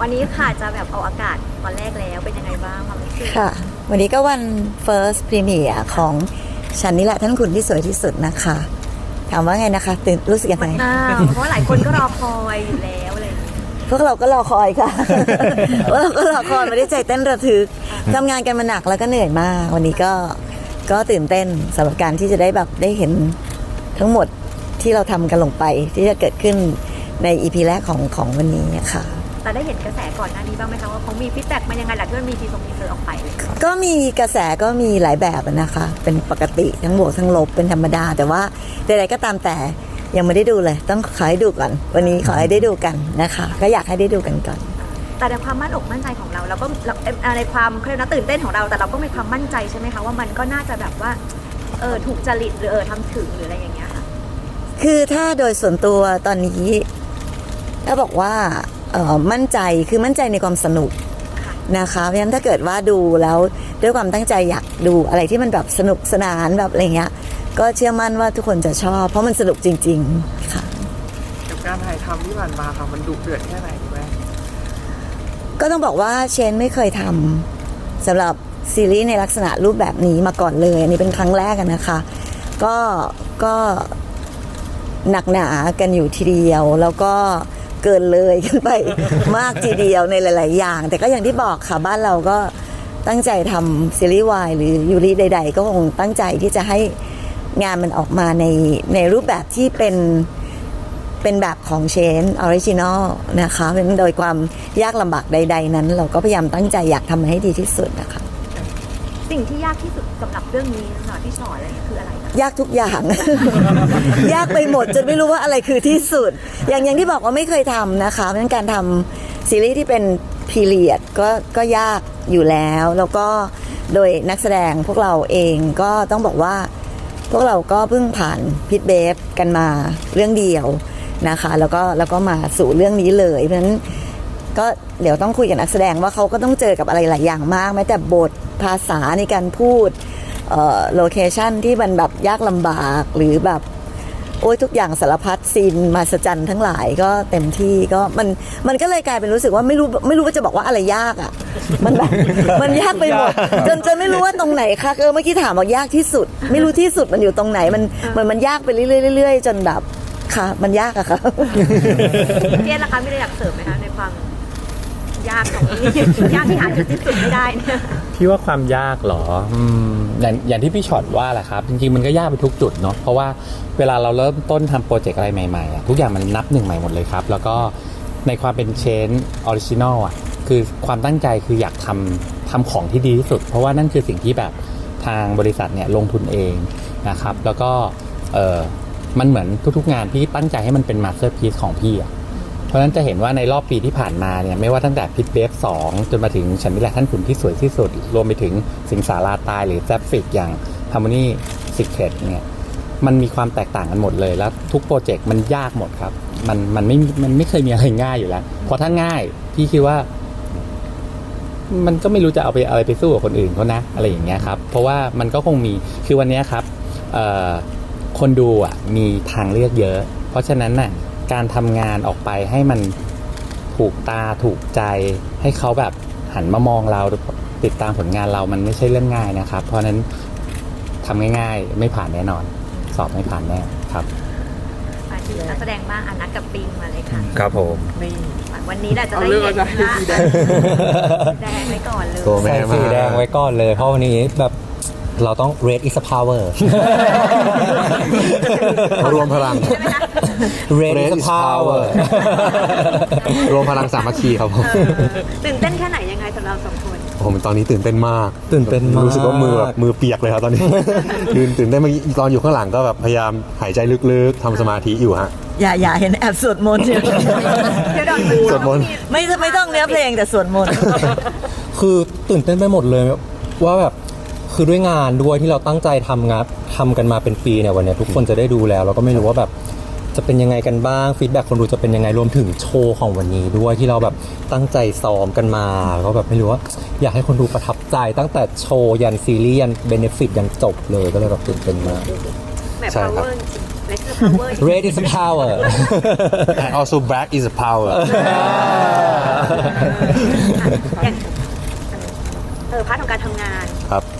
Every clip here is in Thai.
วันนี้ค่ะจะแบบเอาอากาศตอนแรกแล้วเป็นยังไงบ้างความรู้สึกค่ะ วันนี้ก็วัน first premiere ของฉันนี่แหละท่านคุณที่สวยที่สุดนะคะ ถามว่าไงนะคะตื่นรู้สึกยังไง อ่าเพราะว่าหลายคนก็รอคอยอยู่แล้วอะไรอย่างเงี้ยพวกเราก็รอคอยค่ะ พวกเราก็รอคอยไม่ได้ใจเต้นระทึกทำงานกันมาหนักแล้วก็เหนื่อยมาก วันนี้ก็ก็ตื่นเต้นสำหรับการที่จะได้แบบได้เห็นทั้งหมดที่เราทำกันลงไปที่จะเกิดขึ้นในอีพีแรกของของวันนี้ค่ะ แต่ได้เห็นกระแสก่อนหน้านี้บ้างไหมคะว่าเขามีฟีดแบ็กมายังไงหลังที่มันมีทีทรงทีเซอร์ออกไปเลยก็มีกระแสก็มีหลายแบบอะนะคะ เป็นปกติทั้งบวกทั้งลบเป็นธรรมดา แต่ว่าใดๆก็ตามแต่ยังไม่ได้ดูเลย ต้องขอให้ดูก่อน วันนี้ขอให้ได้ดูกันนะคะ ก็อยากให้ได้ดูกันก่อน แต่ในความมั่นอกมั่นใจของเราเราก็เราเอ่อในความเครียดนะตื่นเต้นของเราแต่เราก็มีความมั่นใจใช่ไหมคะว่ามันก็น่าจะแบบว่าเออถูกจริตหรือเออทำถึงหรืออะไรอย่างเงี้ยค่ะคือถ้าโดยส่วนตัวตอนนี้ถ้าบอกว่าเอ่อ มั่นใจคือมั่นใจในความสนุกค่ะนะคะเพราะฉะนั้นถ้าเกิดว่าดูแล้วด้วยความตั้งใจอยากดูอะไรที่มันแบบสนุกสนานแบบอะไรเงี้ยก็เชื่อมั่นว่าทุกคนจะชอบ เพราะมันสนุกจริง ๆ ค่ะกับการถ่ายทำที่ผ่านมาค่ะมันดุเดือดแค่ไหนคุณแม่ก็ต้องบอกว่าเชนไม่เคยทำสำหรับซีรีส์ในลักษณะรูปแบบนี้มาก่อนเลย อันนี้เป็นครั้งแรกอะนะคะ ก็ก็หนักหนากันอยู่ทีเดียวแล้วก็ เกินเลยกันไปมากทีเดียวในหลาย ๆ อย่าง แต่ก็อย่างที่บอกค่ะบ้านเราก็ตั้งใจทำซีรีส์วายหรือยูริใด ๆ ก็คงตั้งใจที่จะให้งานมันออกมาในในรูปแบบที่เป็นเป็นแบบของเชนออริจินอลนะคะเป็นโดยความยากลำบากใด ๆ นั้น เราก็พยายามตั้งใจอยากทำให้ดีที่สุดนะคะ สิ่งที่ยากที่สุดสำหรับเรื่องนี้สำหรับพี่ชอตอะไรเนี่ยคืออะไร ยากทุกอย่าง ยากไปหมดจนไม่รู้ว่าอะไรคือที่สุด อย่างอย่างที่บอกว่าไม่เคยทำนะคะเพราะฉะนั้นการทำซีรีส์ที่เป็นพีเรียดก็ก็ยากอยู่แล้ว แล้วก็โดยนักแสดงพวกเราเองก็ต้องบอกว่า พวกเราก็เพิ่งผ่านพิทเบฟกันมาเรื่องเดียวนะคะ แล้วก็แล้วก็มาสู่เรื่องนี้เลยเพราะฉะนั้นก็เดี๋ยวต้องคุยกับนักแสดงว่าเขาก็ต้องเจอกับอะไรหลายอย่างมากแม้แต่บทภาษาในการพูด โลเคชันที่มันแบบยากลำบากหรือแบบ โอ้ยทุกอย่างสารพัดซีนมาสจันทั้งหลายก็เต็มที่ก็มันมันก็เลยกลายเป็นรู้สึกว่าไม่รู้ไม่รู้ว่าจะบอกว่าอะไรยากอะ มันแบบมันยากไปหมดจนจนไม่รู้ว่าตรงไหนคะเออเมื่อกี้ถามว่ายากที่สุด ไม่รู้ที่สุดมันอยู่ตรงไหนมันมันมันยากไปเรื่อยๆเรื่อยๆจนแบบค่ะ มันยากอะค่ะเทียนล่ะคะไม่ได้อยากเสริมไหมคะในความ ยากของนี้ยากที่หาจุดที่สุดไม่ได้เนี่ย พี่ว่าความยากเหรออืมอย่างอย่างที่พี่ช็อตว่าแหละครับ จริงๆมันก็ยากไปทุกจุดเนาะเพราะว่าเวลาเราเริ่มต้นทำโปรเจกต์อะไรใหม่ๆอะทุกอย่างมันนับหนึ่งใหม่หมดเลยครับ แล้วก็ในความเป็นเชนออริจินอลอะคือความตั้งใจคืออยากทำทำของที่ดีที่สุด เพราะว่านั่นคือสิ่งที่แบบทางบริษัทเนี่ยลงทุนเองนะครับ แล้วก็เออมันเหมือนทุกๆงานพี่ตั้งใจให้มันเป็นมาสเตอร์พีซของพี่อะ เพราะฉะนั้นจะเห็นว่าในรอบปีที่ผ่านมาเนี่ยไม่ว่าตั้งแต่พิทเบฟสองจนมาถึงฉันนี่แหละท่านขุนที่สวยที่สุด รวมไปถึงสิงสาราตายหรือแซฟฟิกอย่าง Harmony Secret เนี่ยมันมีความแตกต่างกันหมดเลยแล้วทุกโปรเจกต์มันยากหมดครับ มันมันไม่มันไม่เคยมีอะไรง่ายอยู่แล้วเพราะถ้าง่ายพี่คิดว่า มันก็ไม่รู้จะเอาไปอะไรไปสู้กับคนอื่นเขานะอะไรอย่างเงี้ยครับ เพราะว่ามันก็คงมีคือวันนี้ครับคนดูอะมีทางเลือกเยอะ เพราะฉะนั้นน่ะ การทำงานออกไปให้มันถูกตาถูกใจให้เขาแบบหันมามองเราติดตามผลงานเรามันไม่ใช่เรื่องง่ายนะครับ เพราะฉะนั้นทำง่ายๆ ไม่ผ่านแน่นอน สอบไม่ผ่านแน่ครับมาที่นักแสดงบ้างอันนัทกับปิงมาเลยค่ะครับผมนี่วันนี้แหละจะเอาได้เรื่องเห็นอะไรว่าสีแดงแดงไว้ก่อนเลยตัวแม่ใส่สีแดงไว้ก่อนเลย เพราะวันนี้แบบ เราต้อง red is a power รวมพลังใช่ไหมคะ red is Red a is power power รวมพลังสามัคคีครับผมเออตื่นเต้นแค่ไหนยังไงสำหรับเราสองคนผมตอนนี้ตื่นเต้นมากตื่นเต้นมากรู้สึกว่ามือแบบมือเปียกเลยครับตอนนี้ตื่นตื่นเต้นเมื่อกี้ตอนอยู่ข้างหลังก็แบบพยายามหายใจลึกๆทำสมาธิอยู่ฮะอย่าอย่าเห็นแอบสวดมนต์เดี๋ยวดอนสวดมนต์ไม่ไม่ต้องเนื้อเพลงแต่สวดมนต์คือตื่นเต้นไปหมดเลยว่าแบบ คือด้วยงานด้วยที่เราตั้งใจทำงานทำกันมาเป็นปีเนี่ยวันเนี้ยทุกคนจะได้ดูแล้วเราก็ไม่รู้ว่าแบบจะเป็นยังไงกันบ้างฟีดแบ็คนดูจะเป็นยังไงรวมถึงโชว์ของวันนี้ด้วยที่เราแบบตั้งใจซ้อมกันมาก็แบบไม่รู้ว่าอยากให้คนดูประทับใจตั้งแต่โชว์ยันซีรีส์ยันเบนฟิตยันจบเลยก็เลยแบบตื่นเต้นมากแบบใช่ครับ power จริงเลส power red is power And also black is a power อย่างเออพาร์ทของการทำงาน ครับสองคนนี้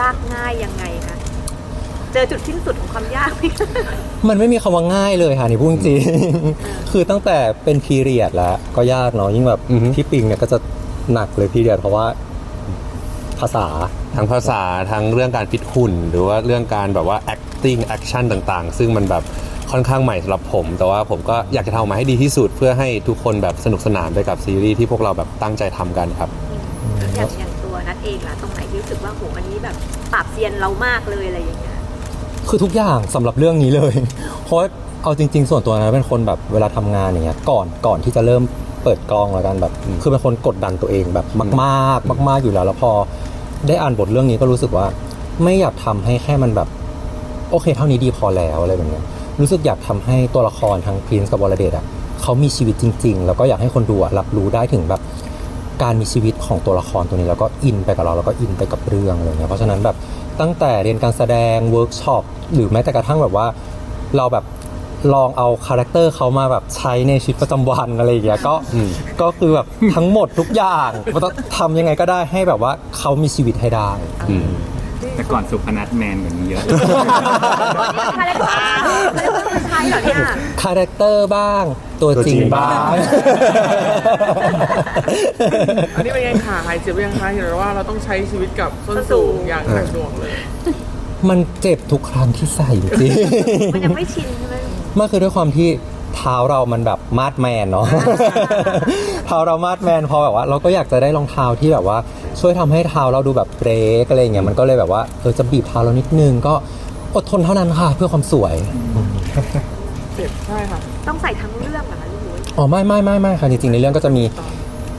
ยากง่ายยังไงคะเจอจุดสิ้นสุดของความยากไหมมันไม่มีคำว่าง่ายเลยค่ะนี่พูดจริงๆคือตั้งแต่เป็นพีเรียดแล้วก็ยากเนาะยิ่งแบบอือฮึ พี่ปิงเนี่ยก็จะหนักเลยพีเรียดเพราะว่าภาษา ทั้งภาษาทั้งเรื่องการฟิตหุ่น หรือว่าเรื่องการแบบว่า acting action ต่างๆ ซึ่งมันแบบค่อนข้างใหม่สำหรับผม แต่ว่าผมก็อยากจะทำออกมาให้ดีที่สุด เพื่อให้ทุกคนแบบสนุกสนานไปกับซีรีส์ที่พวกเราแบบตั้งใจทำกันครับ อย่างอย่างตัวนัด เองล่ะตรงไหนที่รู้สึกว่าโหอันนี้แบบปราบเซียนเรามากเลยอะไรอย่างเงี้ยคือทุกอย่างสำหรับเรื่องนี้เลย เพราะเอาจริง ๆ ส่วนตัวนะเป็นคนแบบเวลาทำงานอย่างเงี้ยก่อนก่อนที่จะเริ่มเปิดกล้องแล้วกันแบบ คือเป็นคนกดดันตัวเองแบบมากๆมากๆอยู่แล้ว แล้วพอได้อ่านบทเรื่องนี้ก็รู้สึกว่า ไม่อยากทำให้แค่มันแบบ โอเค เท่านี้ดีพอแล้วอะไรแบบเนี้ยรู้สึกอยากทำให้ตัวละครทั้งพรินซ์กับวรเดชอะเขามีชีวิตจริง ๆ แล้วก็อยากให้คนดูอะรับรู้ได้ถึงแบบ การมีชีวิตของตัวละครตัวนี้แล้วก็อินไปกับเราแล้วก็อินไปกับเรื่องอะไรเงี้ยเพราะฉะนั้นแบบตั้งแต่เรียนการแสดงเวิร์กช็อปหรือแม้แต่กระทั่งแบบว่าเราแบบลองเอาคาแรคเตอร์เขามาแบบใช้ในชีวิตประจำวันอะไรอย่างเงี้ยก็ก็คือแบบทั้งหมดทุกอย่างมันต้องทำยังไงก็ได้ให้แบบว่าเขามีชีวิตให้ได้ แต่ก่อนสุพนัทแมนเหมือนเยอะ คาแรคเตอร์คาแรคเตอร์มันใช่เหรอเนี่ยคาแรคเตอร์บ้าง ตัวจริงบ้าง อันนี้เป็นไงค่ะหายเจ็บยังคะเห็นว่าเราต้องใช้ชีวิตกับส้นสูงอย่างหนักหน่วงเลย มันเจ็บทุกครั้งที่ใส่จริงมันยังไม่ชินใช่ไหม มันคือด้วยความที่ เท้าเรามันแบบมาดแมนเนาะ เท้าเรามาดแมนพอแบบว่า เราก็อยากจะได้รองเท้าที่แบบว่า ช่วยทำให้เท้าเราดูแบบเบรกอะไรอย่างเงี้ยมันก็เลยแบบว่าเออจะบีบเท้าเรานิดนึงก็อดทนเท่านั้นค่ะ เพื่อความสวยเจ็บใช่ค่ะต้องใส่ทั้งเรื่องเหรอคะลูกหรือว่าอ๋อไม่ไม่ไม่ไม่ค่ะจริงๆในเรื่องก็จะมี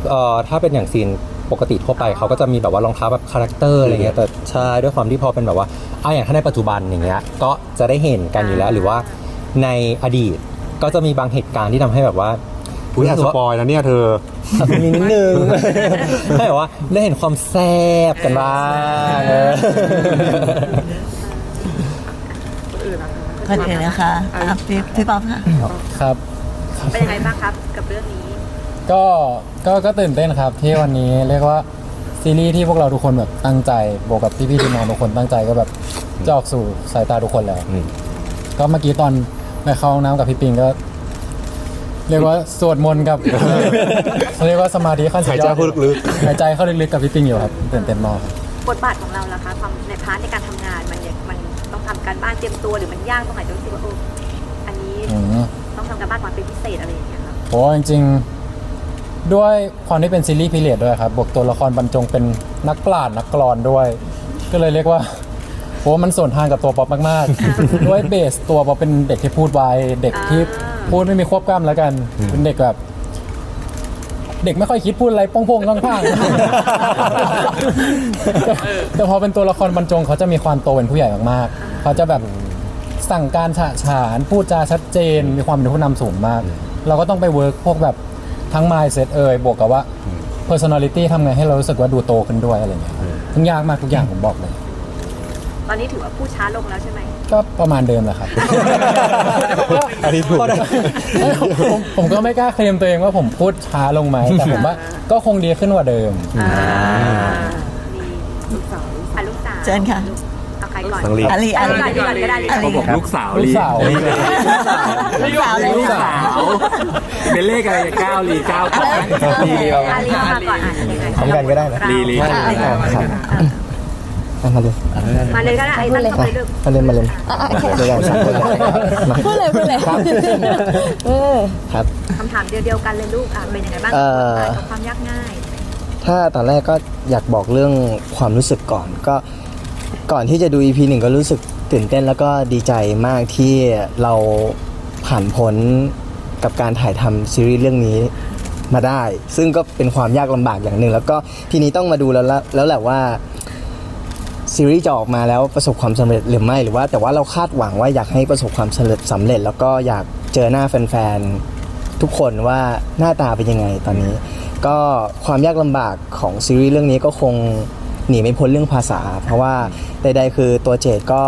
เอ่อถ้าเป็นอย่างซีนปกติทั่วไปเขาก็จะมีแบบว่ารองเท้าแบบคาแรคเตอร์อะไรเงี้ยแต่ใช่ด้วยความที่พอเป็นแบบว่าอะอย่างถ้าในปัจจุบันอย่างเงี้ยก็จะได้เห็นกันอยู่แล้วหรือว่าในอดีต ก็จะมีบางเหตุการณ์ที่ทำให้แบบว่าอุ้ยอยากสปอยแล้วเนี่ยเธอ มีนิดนึง ให้แบบว่าได้เห็นความแซ่บกันบ้างเออ คนอื่นนะคะคนอื่นนะคะอะพี่พี่ป๊อปค่ะ ครับ เป็นยังไงบ้างครับกับเรื่องนี้ก็ก็ก็ตื่นเต้นครับที่วันนี้เรียกว่าซีรีส์ที่พวกเราทุกคนแบบตั้งใจบวกกับพี่พี่ๆทีมงานทุกคนตั้งใจก็แบบจะออกสู่สายตาทุกคนแล้ว อืม ก็เมื่อกี้ตอน ไปเข้าห้องน้ำกับพี่ปิงก็ เรียกว่าสวดมนต์กับ เรียกว่าสมาธิขั้นสุดหายยใจอดเข้าลึกหายใจเข้าลึกๆกับพี่ปิงอยู่ครับตื่นเต้นมากบทบาทของเราล่ะคะความในพาร์ทในการทำงานมันยังมันต้องทำการบ้านเตรียมตัวหรือมันยากตรงไหนจนรู้สึกว่าโอ้อันนี้อืม ต้องทำการบ้านความเป็นพิเศษอะไรอย่างเงี้ยครับโหจริงๆด้วยความที่เป็นซีรีส์พีเรียดด้วยครับบวกตัวละครบรรจงเป็นนักปราชญ์นักกลอนด้วย ก็เลยเรียกว่า โหมันส่วนทางกับตัวป๊อปมากๆ ด้วยเบสตัวป๊อปเป็นเด็กที่พูดไวเด็กที่พูดไม่มีควบกล้ามแล้วกัน เป็นเด็กแบบ เด็กไม่ค่อยคิดพูดอะไรโป้งๆข้างๆแต่แต่พอเป็นตัวละครบรรจงเขาจะมีความโตเป็นผู้ใหญ่มากๆ เขาจะแบบสั่งการฉะฉานพูดจาชัดเจน มีความเป็นผู้นำสูงมาก เราก็ต้องไปเวิร์กพวกแบบทั้ง mindset เอ่ยบวกกับว่า personality ทำไงให้เรารู้สึกว่าดูโตขึ้นด้วยอะไรเงี้ยทุกยากมากทุกอย่างผมบอกเลย ตอนนี้ถือว่าพูดช้าลงแล้วใช่ไหม ก็ประมาณเดิมแหละครับ อันนี้ถูก ผมผมก็ไม่กล้าเคลมตัวเองว่าผมพูดช้าลงไหมแต่ผมว่าก็คงดีขึ้นกว่าเดิม อ่ามีลูกสาวอะลูกสาวเชิญค่ะ เอาใครก่อนน้องลีอาลีอะอาลีลูกสาวดีก่อนก็ได้อาลีผมลูกสาวลูกสาว ลีลูกสาวเลยลูกค่ะสาว เป็นเลขอะไรเก้าลีเก้าก่อน ลีเดียวอาลีมาก่อนอะยังไง พร้อมกันก็ได้นะ ลีลี มาเลยมาเลยก็ได้ไอ้ตั้งเข้าไปเรื่องมาเลยมาเลยเดี๋ยวเราสามคนเลยพูดเลยพูดเลยเออครับคำถามเดียวๆกันเลยลูกอะเป็นยังไงบ้างเอ่อกับความยากง่าย ถ้าตอนแรกก็อยากบอกเรื่องความรู้สึกก่อนก็ก่อนที่จะดู EP หนึ่งก็รู้สึกตื่นเต้นแล้วก็ดีใจมากที่เราผ่านพ้นกับการถ่ายทำซีรีส์เรื่องนี้มาได้ ซึ่งก็เป็นความยากลำบากอย่างหนึ่ง แล้วก็ทีนี้ต้องมาดูแล้วละแล้วแหละว่า ซีรีส์จะออกมาแล้วประสบความสำเร็จหรือไม่หรือว่า แต่ว่าเราคาดหวังว่าอยากให้ประสบความสำเร็จสำเร็จ แล้วก็อยากเจอหน้าแฟนๆทุกคนว่าหน้าตาเป็นยังไงตอนนี้ ก็ความยากลำบากของซีรีส์เรื่องนี้ก็คงหนีไม่พ้นเรื่องภาษา เพราะว่าใดๆคือตัวเจดก็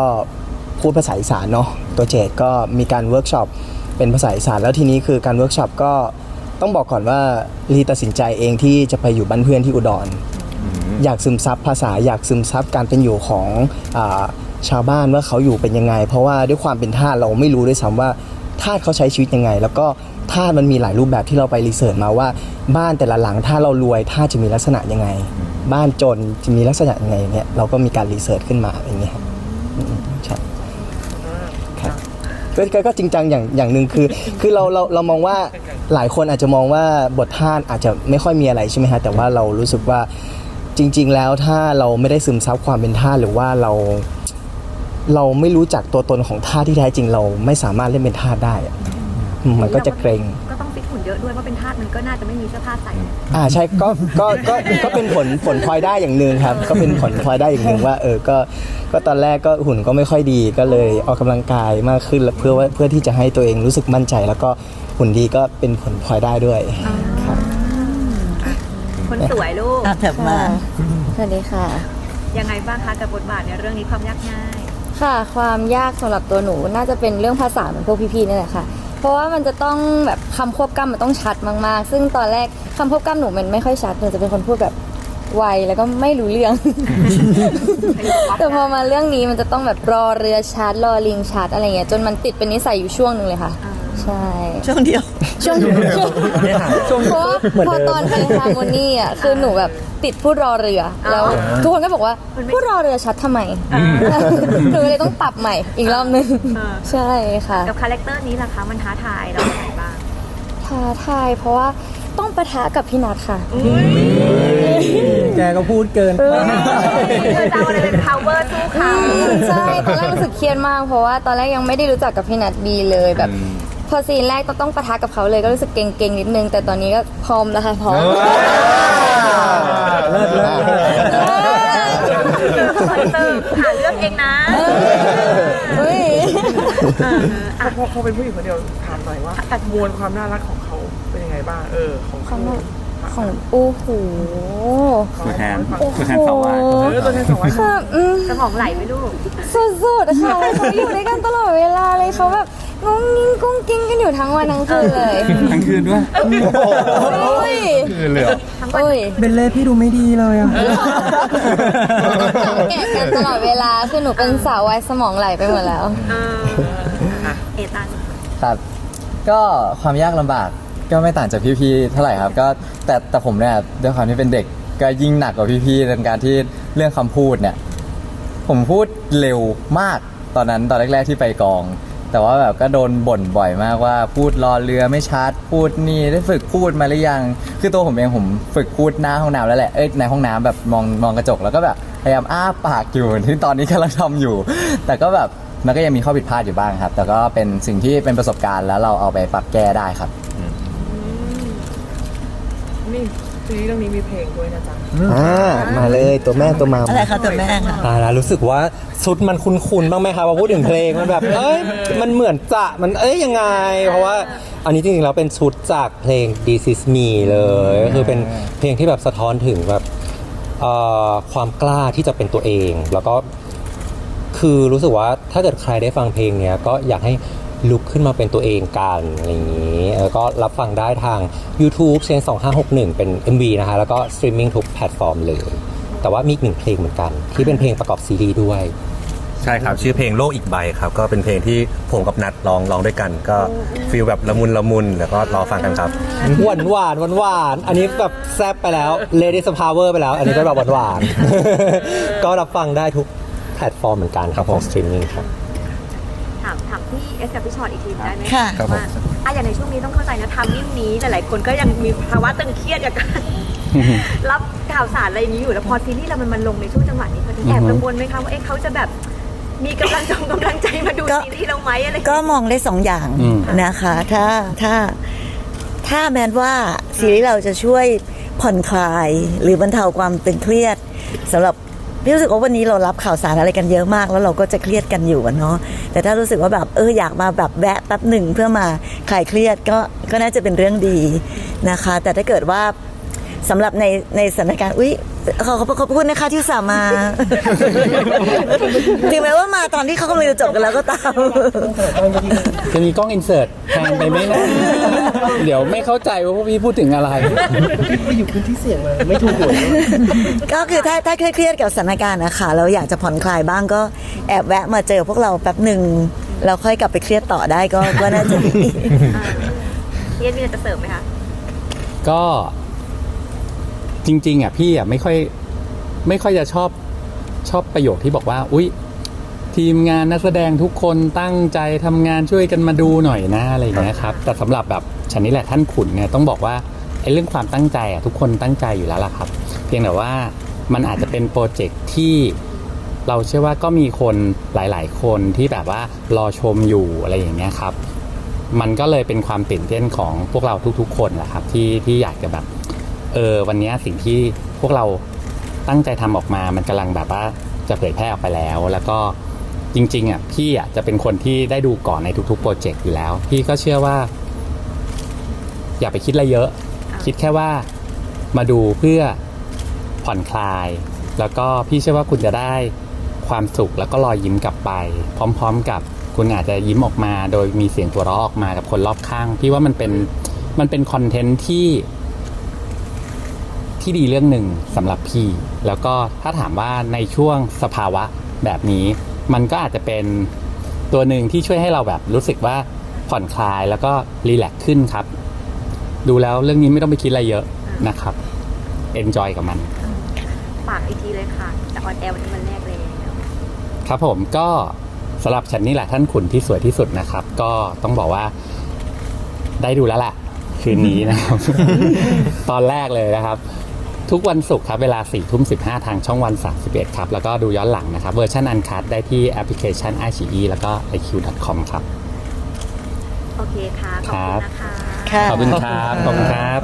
พูดภาษาอีสานเนาะตัวเจดก็มีการเวิร์กช็อปเป็นภาษาอีสานแล้วทีนี้คือการเวิร์กช็อปก็ต้องบอกก่อนว่าลีตัดสินใจเองที่จะไปอยู่บ้านเพื่อนที่อุดร อยากซึมซับภาษาอยากซึมซับการเป็นอยู่ของอชาวบ้านว่าเขาอยู่เป็นยังไง เพราะว่าด้วยความเป็นทาสเราไม่รู้ด้วยซ้ำว่าทาสเขาใช้ชีวิตยังไง แล้วก็ทาสมันมีหลายรูปแบบที่เราไปรีเสิร์ชมาว่าบ้านแต่ละหลังถ้าเรารวยทาสจะมีลักษณะยังไง บ้านจนจะมีลักษณะยังไงเนี่ยเราก็มีการรีเสิร์ชขึ้นมาอย่างเงี้ยครับใช่ครับก็จริงจังอย่างอย่างหนึ่งคือ คือเราเราเรามองว่าหลายคนอาจจะมองว่าบททาสอาจจะไม่ค่อยมีอะไรใช่ไหมฮะแต่ว่าเรารู้สึกว่า จริง ๆ แล้วถ้าเราไม่ได้ซึมซับความเป็นท่าสหรือว่าเราเราไม่รู้จักตัวตนของท่าสที่แท้จริงเราไม่สามารถเล่นเป็นท่าสได้อะอืมมันก็จะเกรงก็ต้องฟิตหุ่นเยอะด้วยเพราะเป็นทาสมันก็น่าจะไม่มีเสื้อผ้าใส่ อ่าใช่ก็ก็ก็ก็เป็นผลผลพลอยได้อย่างหนึ่งครับ ก็เป็นผลพลอยได้อย่างหนึ่งว่า เออก็ก็ตอนแรกก็หุ่นก็ไม่ค่อยดีก็เลยออกกำลังกายมากขึ้นแล้วเพื่อว่าเพื่อที่จะให้ตัวเองรู้สึกมั่นใจ แล้วก็หุ่นดีก็เป็นผลพลอยได้ด้วย ครับคนสวยลูก อะแถบมาสวัสดีค่ะ ยังไงบ้างคะกับบทบาทในเรื่องนี้ความยากง่าย ค่ะ ความยากสำหรับตัวหนูน่าจะเป็นเรื่องภาษาเหมือนพวกพี่ๆนี่แหละค่ะ เพราะว่ามันจะต้องแบบคำควบกล้ำมันต้องชัดมากๆ ซึ่งตอนแรกคำควบกล้ำหนูมันไม่ค่อยชัดหนูจะเป็นคนพูดแบบไวแล้วก็ไม่รู้เรื่อง แต่พอมาเรื่องนี้มันจะต้องแบบรอเรือชัดรอลิงชัดอะไรเงี้ยจนมันติดเป็นนิสัยอยู่ช่วงหนึ่งเลยค่ะใช่ ช่วงเดียว ช่วงช่วงเพราะว่าพอตอนเป็นฮาร์โมนีอะคือหนูแบบติดพูดรอเรือแล้วทุกคนก็บอกว่าพูดรอเรือชัดทำไมหนูเลยต้องปรับใหม่อีกรอบนึงอ่าใช่ค่ะกับคาแรคเตอร์นี้ล่ะคะมันท้าทายเราอย่างไรบ้างท้าทายเพราะว่าต้องปะทะกับพี่นัทค่ะ แกก็พูดเกินเธอจะเอาอะไรเป็น power สู้เขาใช่ ตอนแรกรู้สึกเครียดมากเพราะว่าตอนแรกยังไม่ได้รู้จักกับพี่นัทดีเลยแบบ พอซีนแรกต้องต้องปะทะกับเขาเลยก็รู้สึกเก่งๆนิดนึง แต่ตอนนี้ก็พร้อมแล้วค่ะพร้อมเลิศเลิศเลิศคอนเตอร์หาเรื่องเองนะเฮ้ยพอพอเขาเป็นผู้หญิงคนเดียวถามหน่อยว่ามวลความน่ารักของเขาเป็นยังไงบ้างเออของของหนูเขาของโอ้โหตัวแทนโอ้โหตัวแทนสาววายเออตัวแทนสองวัยค่ะอืมสมองไหลไหมลูกสุดๆค่ะเขาอยู่ด้วยกันตลอดเวลาเลยเขาแบบ งงงิ้งกุ้งกิ้งกันอยู่ทั้งวันทั้งคืนเลยทั้งคืนด้วยโอ้ยคืนเลยเหรอโอ้ยเบลเล่พี่ดูไม่ดีเลยอะแกะกันตลอดเวลาคือหนูเป็นสาววัยสมองไหลไปหมดแล้วเออเอตันครับ ก็ความยากลำบากก็ไม่ต่างจากพี่ๆเท่าไหร่ครับ ก็แต่แต่ผมเนี่ยด้วยความที่เป็นเด็กก็ยิ่งหนักกว่าพี่ๆในการที่เรื่องคำพูดเนี่ย ผมพูดเร็วมากตอนนั้นตอนแรกๆที่ไปกอง แต่ว่าแบบก็โดนบ่นบ่อยมากว่าพูดรอเรือไม่ชัดพูดนี่ได้ฝึกพูดมาหรือยัง คือตัวผมเองผมฝึกพูดหน้าห้องน้ำแล้วแหละเอ้ยในห้องน้ำแบบมองมองกระจกแล้วก็แบบพยายามอ้าปากอยู่ที่ตอนนี้กำลังทำอยู่ แต่ก็แบบมันก็ยังมีข้อผิดพลาดอยู่บ้างครับ แต่ก็เป็นสิ่งที่เป็นประสบการณ์แล้วเราเอาไปปรับแก้ได้ครับ นี่ซีรีส์เรื่องนี้มีเพลงด้วยนะจ๊ะอ่ามาเลยตัวแม่ตัวมามอะไรคะตัวแม่ค่ะตายแล้วรู้สึกว่าชุดมันคุ้นๆบ้างไหมครับพอพูดถึงเพลงมันแบบ เอ้ยมันเหมือนจะมันเอ้ยยังไง เพราะว่าอันนี้จริงๆแล้วเป็นชุดจากเพลง This Is Me เลยก็คือเป็นเพลงที่แบบสะท้อนถึงแบบเอ่อความกล้าที่จะเป็นตัวเอง แล้วก็คือรู้สึกว่าถ้าเกิดใครได้ฟังเพลงเนี้ยก็อยากให้ ลุกขึ้นมาเป็นตัวเองกันอะไรอย่างนี้แล้วก็รับฟังได้ทาง YouTube เชน2561 เป็น MV นะคะแล้วก็สตรีมมิ่งทุกแพลตฟอร์มเลย แต่ว่ามีอีกหนึ่งเพลงเหมือนกัน ที่เป็นเพลงประกอบซีรีส์ด้วย ใช่ครับ ชื่อเพลงโลกอีกใบครับ ก็เป็นเพลงที่ผมกับนัดร้องร้องด้วยกัน ก็ฟีลแบบละมุนละมุนแล้วก็รอฟังกันครับ หวานหวานหวานหวานๆอันนี้แบบแซบไปแล้ว Lady Power ไปแล้ว อันนี้ก็แบบหวานหวานๆก็รับฟังได้ทุกแพลตฟอร์มเหมือนกันครับของสตรีมมิ่งครับถามถาม พี่เอสกับพี่ชอตอีกทีได้ไหมค่ะ ครับผม ว่าอะอย่างในช่วงนี้ต้องเข้าใจนะทำนิ่งนี้หลายๆคนก็ยังมีภาวะตึงเครียดกับการ รับข่าวสารอะไรอย่างนี้อยู่แล้วพอซีรีส์เรามันมันลงในช่วงจังหวะนี้พอดีแอบกังวลไหมคะว่าเอ๊ะเขาจะแบบมีกำลังจงกำลังใจมาดูก็ ซีรีส์เราไหมอะไรอย่างก็เงี้ยมองได้สองอย่างอืม นะคะ ถ้าถ้าถ้าแม้ว่าซีรีส์เราจะช่วยผ่อนคลาย หรือบรรเทาความตึงเครียดสำหรับ พี่รู้สึกว่าวันนี้เรารับข่าวสารอะไรกันเยอะมาก แล้วเราก็จะเครียดกันอยู่อะเนาะแต่ถ้ารู้สึกว่าแบบเอออยากมาแบบแวะแป๊บหนึ่งเพื่อมาคลายเครียดก็ก็น่าจะเป็นเรื่องดีนะคะ แต่ถ้าเกิดว่าสำหรับในในสถานการณ์อุ๊ย ขอขอบขอบคุณนะคะที่อุตสาห์มา ถึงแม้ว่ามาตอนที่เขากำลังจะจบกันแล้วก็ตาม จะมีกล้องอินเสิร์ตแทนไปไหมนะเดี๋ยวไม่เข้าใจว่าพวกพี่พูดถึงอะไรก็คือถ้าถ้าเครียดๆกับสถานการณ์นะคะเราอยากจะผ่อนคลายบ้างก็แอบแวะมาเจอพวกเราแป๊บหนึ่งเราค่อยกลับไปเครียดต่อได้ก็ก็น่าจะดีพี่เอ็นมีอะไรจะเสริมไหมคะ ก็ จริงๆอะพี่อะไม่ค่อยไม่ค่อยจะชอบชอบประโยคที่บอกว่า อุ๊ย ทีมงานนักแสดงทุกคนตั้งใจทำงานช่วยกันมาดูหน่อยนะอะไรอย่างเงี้ยครับ แต่สำหรับแบบฉันนี่แหละท่านขุนเนี่ยต้องบอกว่าไอ้เรื่องความตั้งใจอะทุกคนตั้งใจอยู่แล้วล่ะครับ เพียงแต่ว่ามันอาจจะเป็นโปรเจกต์ที่เราเชื่อว่าก็มีคนหลาย ๆ คนที่แบบว่ารอชมอยู่อะไรอย่างเงี้ยครับ มันก็เลยเป็นความตื่นเต้นของพวกเราทุก ๆ คนแหละครับที่ที่อยากจะแบบ เออวันเนี้ยสิ่งที่พวกเราตั้งใจทำออกมา มันกำลังแบบว่าจะเผยแพร่ออกไปแล้ว แล้วก็จริงๆอะพี่อะจะเป็นคนที่ได้ดูก่อนในทุกๆโปรเจกต์อยู่แล้ว พี่ก็เชื่อว่า อย่าไปคิดอะไรเยอะ คิดแค่ว่ามาดูเพื่อผ่อนคลาย แล้วก็พี่เชื่อว่าคุณจะได้ความสุขแล้วก็รอยยิ้มกลับไป พร้อม ๆ กับคุณอาจจะยิ้มออกมา โดยมีเสียงตัวเราะออกมากับคนรอบข้าง พี่ว่ามันเป็นมันเป็นคอนเทนต์ที่ ที่ดีเรื่องหนึ่งสำหรับพี่ แล้วก็ถ้าถามว่าในช่วงสภาวะแบบนี้ มันก็อาจจะเป็นตัวหนึ่งที่ช่วยให้เราแบบรู้สึกว่าผ่อนคลายแล้วก็รีแลกซ์ขึ้นครับ ดูแล้วเรื่องนี้ไม่ต้องไปคิดอะไรเยอะนะครับเอนจอยกับมัน ฝากอีกทีเลยค่ะแต่ออนแอร์วันนี้วันแรกเลย ครับผมก็สำหรับฉันนี่แหละท่านขุนที่สวยที่สุดนะครับ ก็ต้องบอกว่าได้ดูแล้วแหละคืนนี้นะครับ ตอนแรกเลยนะครับ ทุกวันศุกร์ครับ เวลา4ี่ทุ่มสิทางช่องวัน 31 ครับ แล้วก็ดูย้อนหลังนะครับ เวอร์ชันอันคัได้ที่แอปพลิเคชัน i อ e แล้วก็ iq.com ครับ โอเคค่ะ ขอบคุณนะคะค่ะขอบคุณครับ ขอบคุณครับ